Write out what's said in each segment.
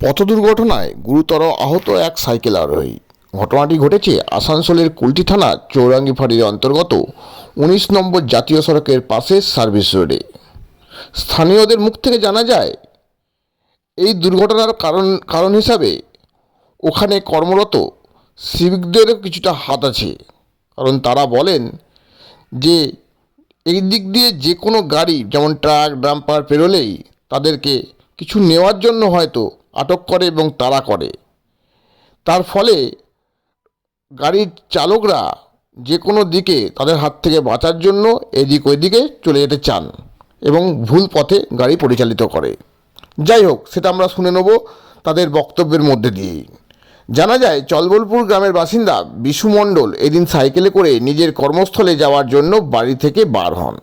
পথ দুর্ঘটনায় গুরুতর আহত এক সাইকেল আরোহী ঘটনাটি ঘটেছে আসানসোলের কুলটি থানা চৌরাঙ্গি ফাঁড়ির অন্তর্গত উনিশ নম্বর জাতীয় সড়কের পাশে সার্ভিস রোডে। স্থানীয়দের মুখ থেকে জানা যায়, এই দুর্ঘটনার কারণ কারণ হিসাবে ওখানে কর্মরত সিভিকদেরও কিছুটা হাত আছে। কারণ তারা বলেন যে, এই দিক দিয়ে যে কোনো গাড়ি, যেমন ট্রাক, ডাম্পার, পেরোলেই তাদেরকে কিছু নেওয়ার জন্য হয়তো আটক করে এবং তাড়া করে। তার ফলে গাড়ির চালকরা যে কোনো দিকে তাদের হাত থেকে বাঁচার জন্য এদিক ওইদিকে চলে যেতে চান এবং ভুল পথে গাড়ি পরিচালিত করে। যাই হোক, সেটা আমরা শুনে নেব তাদের বক্তব্যের মধ্যে দিয়েই। জানা যায়, চলবলপুর গ্রামের বাসিন্দা বিশু মণ্ডল এদিন সাইকেলে করে নিজের কর্মস্থলে যাওয়ার জন্য বাড়ি থেকে বার হন।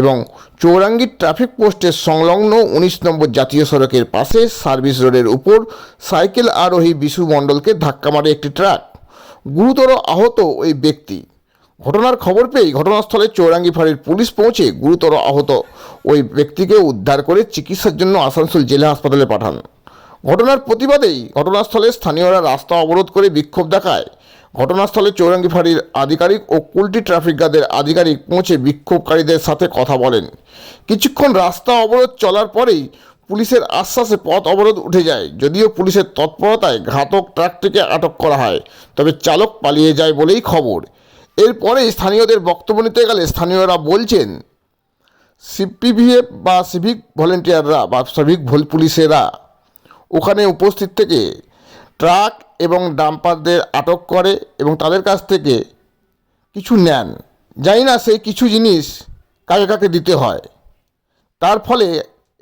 এবং চৌরাঙ্গীর ট্রাফিক পোস্টের সংলগ্ন উনিশ নম্বর জাতীয় সড়কের পাশে সার্ভিস রোডের উপর সাইকেল আরোহী বিশু মণ্ডলকে ধাক্কা মারে একটি ট্রাক। গুরুতর আহত ওই ব্যক্তি। ঘটনার খবর পেয়ে ঘটনাস্থলে চৌরাঙ্গি ফাঁড়ির পুলিশ পৌঁছে গুরুতর আহত ওই ব্যক্তিকে উদ্ধার করে চিকিৎসার জন্য আসানসোল জেলা হাসপাতালে পাঠান। ঘটনার প্রতিবাদেই ঘটনাস্থলে স্থানীয়রা রাস্তা অবরোধ করে বিক্ষোভ দেখায়। ঘটনাস্থলে চৌরাঙ্গি ফাঁড়ির আধিকারিক ও কুলটি ট্রাফিক গার্ডের আধিকারিক পৌঁছে বিক্ষোভকারীদের সাথে কথা বলেন। কিছুক্ষণ রাস্তা অবরোধ চলার পরেই পুলিশের আশ্বাসে পথ অবরোধ উঠে যায়, যদিও পুলিশের তৎপরতায় ঘাতক ট্রাকটিকে আটক করা হয়, তবে চালক পালিয়ে যায় বলেই খবর। এরপরেই স্থানীয়দের বক্তব্য নিতে গেলে স্থানীয়রা বলছেন, সিপিভিএফ বা সিভিক ভলেন্টিয়াররা বা সিভিক পুলিশেরা ওখানে উপস্থিত থেকে ট্রাক এবং ডাম্পারদের আটক করে এবং তাদের কাছ থেকে কিছু নেন। জানি না সেই কিছু জিনিস কাকে কাকে দিতে হয়। তার ফলে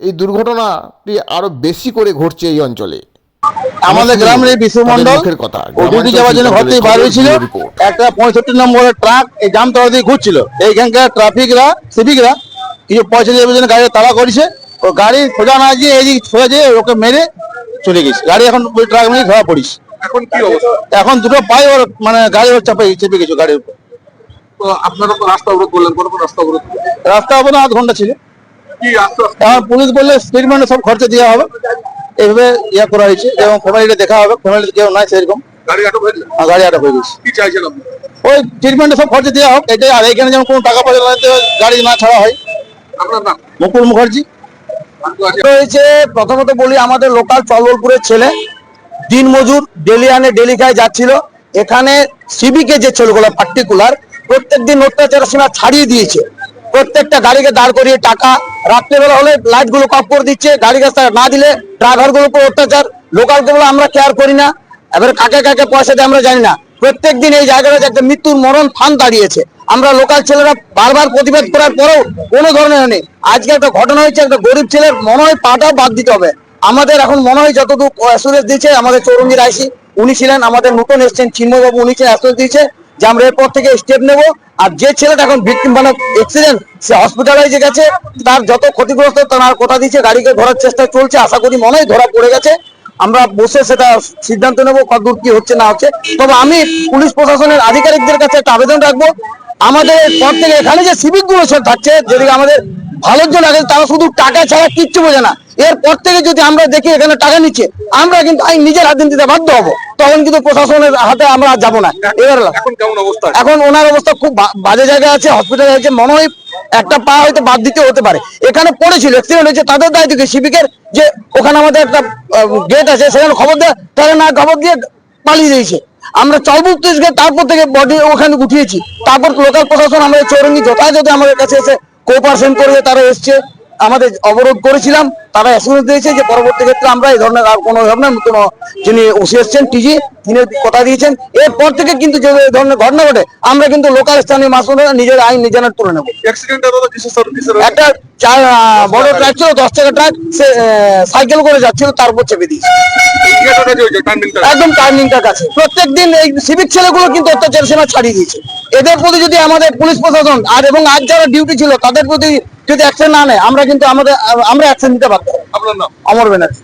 এই দুর্ঘটনাটি আরও বেশি করে ঘটছে এই অঞ্চলে। আমাদের গ্রামের এই বিশ্ব তাদের কথা ও ডিউটি যাওয়ার জন্য ঘর থেকে বার হয়েছিল একটা পঁয়ষট্টি নম্বরের ট্রাক এই জামতলা দিয়ে ঘুরছিল। এইখানকার ট্রাফিকরা সিভিকরা কিছু পয়সা দেওয়ার জন্য গাড়ি তাড়া করেছে। ও গাড়ি সোজা না গিয়ে এইদিক সোজা যেয়ে ওকে মেরে চলে গেছে। গাড়ি এখন ওই ট্রাক নিয়ে ধরা পড়িস এখন কি অবস্থা? এখন দুটো পায়ে ওর মানে গাড়ি ওর চাপে চেপে গেছে গাড়ির উপর। আপনারা তো রাস্তা অবরোধ করলেন কোন রাস্তা অবরোধ রাস্তা না আধ ঘণ্টা ছিল। এখন পুলিশ বললে স্টেটমেন্টে সব খরচা দেওয়া হবে। এইভাবে ইয়ে করা হয়েছে। এবং ফ্যামিলিটা দেখা হবে। ফ্যামিলিতে কেউ নাই সেরকম। গাড়ি আটক হয়েছে আর গাড়ি আটক হয়ে গেছে। কি চাইছেন আপনি? ওই ট্রিটমেন্টে সব খরচা দেওয়া হোক এটাই আর এখানে যেমন কোনো টাকা পয়সা গাড়ি না ছাড়া হয়। মুকুল মুখার্জি। হয়েছে প্রথমত বলি আমাদের লোকাল চলবলপুরের ছেলে। দিন মজুর ডেলি আনে, ডেলি খায় যাচ্ছিল। এখানে সিবিকে যে ছেলেগুলো পার্টিকুলার প্রত্যেক দিন অত্যাচার সীমা ছাড়িয়ে দিয়েছে। প্রত্যেকটা গাড়িকে দাঁড় করিয়ে টাকা, রাত্রেবেলা হলে লাইটগুলো কপ করে দিচ্ছে, গাড়ি রাস্তা না দিলে ড্রাইভারগুলোর উপর অত্যাচার। লোকালগুলো আমরা কেয়ার করি না। এবার কাকে কাকে পয়সা দেয় আমরা জানি না। প্রত্যেক দিন এই জায়গাটা একটা মৃত্যুর মরণ ফান দাঁড়িয়েছে। আমরা লোকাল ছেলেরা বারবার প্রতিবাদ করার পরেও কোনো ধরনের নেই। আজকে একটা ঘটনা হয়েছে, একটা গরিব ছেলের মনে হয় পাটা বাদ দিতে হবে। আমাদের এখন মনে হয় যতটুকু অ্যাসুরেন্স দিয়েছে, আমাদের চৌরঙ্গীর আইসি উনি ছিলেন আমাদের নতুন এসছেন, চিন্ময়বাবু উনি ছিলেন অ্যাসুরেন্স দিয়েছে, যে আমরা এরপর থেকে স্টেপ নেব। আর যে ছেলেটা এখন ভিক্টিম মানে অ্যাক্সিডেন্ট সে হসপিটালাইজে গেছে, তার যত ক্ষতিগ্রস্ত, তার কথা দিচ্ছে, গাড়িকে ধরার চেষ্টা চলছে, আশা করি মনে হয় ধরা পড়ে গেছে। আমরা বসে সেটা সিদ্ধান্ত নেব, কতদূর কি হচ্ছে, না হচ্ছে। তবে আমি পুলিশ প্রশাসনের আধিকারিকদের কাছে একটা আবেদন রাখব, আমাদের পর থেকে এখানে যে সিভিকগুলো সব থাকছে যদি আমাদের ভালোর জন্য আগে তারা শুধু টাকা ছাড়া কিচ্ছু বোঝে না। এরপর থেকে যদি আমরা দেখি এখানে টাকা নিচ্ছে আমরা কিন্তু আইন নিজের হাতে দিতে বাধ্য হব। তখন কিন্তু প্রশাসনের হাতে আমরা যাব না। এবার এখন কেমন অবস্থা? এখন ওনার অবস্থা খুব বাজে জায়গায় আছে হসপিটালে আছে মনে হয় একটা পা হয়তো বাদ দিতে হতে পারে। এখানে পড়েছিল অ্যাক্সিডেন্ট হয়েছে তাদের দায়িত্ব কি? শিবিকের যে ওখানে আমাদের একটা গেট আছে সেখানে খবর দেয় তারা না খবর দিয়ে পালিয়ে দিয়েছে আমরা চলবুক থেকে তারপর থেকে বডি ওখানে উঠিয়েছি তারপর লোকাল প্রশাসন আমাদের চৌরঙ্গি যথাযথ আমাদের কাছে এসে কোপারেশন করে তারা এসছে। আমাদের অবরোধ করেছিলাম। তারা অ্যাসুরেন্স দিয়েছে যে পরবর্তী ক্ষেত্রে আমরা এই ধরনের আর কোনো ধরনের নতুন যিনি ওসি এসছেন টিজি তিনি কথা দিয়েছেন। এরপর থেকে কিন্তু যে ধরনের ঘটনা ঘটে আমরা কিন্তু লোকাল স্থানীয় মাসুলরা নিজের আইন নিজেরা তুলে নেব? একটা বড় ট্রাক ছিল দশ টাকা ট্রাক সে সাইকেল করে যাচ্ছিল তার উপর চেপে দিয়েছে। একদম টার্নিংটা কাছে। প্রত্যেকদিন এই সিভিক ছেলেগুলো কিন্তু অত্যাচার সীমা ছাড়িয়ে দিয়েছে। এদের প্রতি যদি আমাদের পুলিশ প্রশাসন আর এবং আজ যারা ডিউটি ছিল তাদের প্রতি যদি অ্যাকশন না নেয় আমরা কিন্তু আমাদের আমরা অ্যাকশন নিতে পারতাম আপনার নাম? অমর ব্যানার্জি।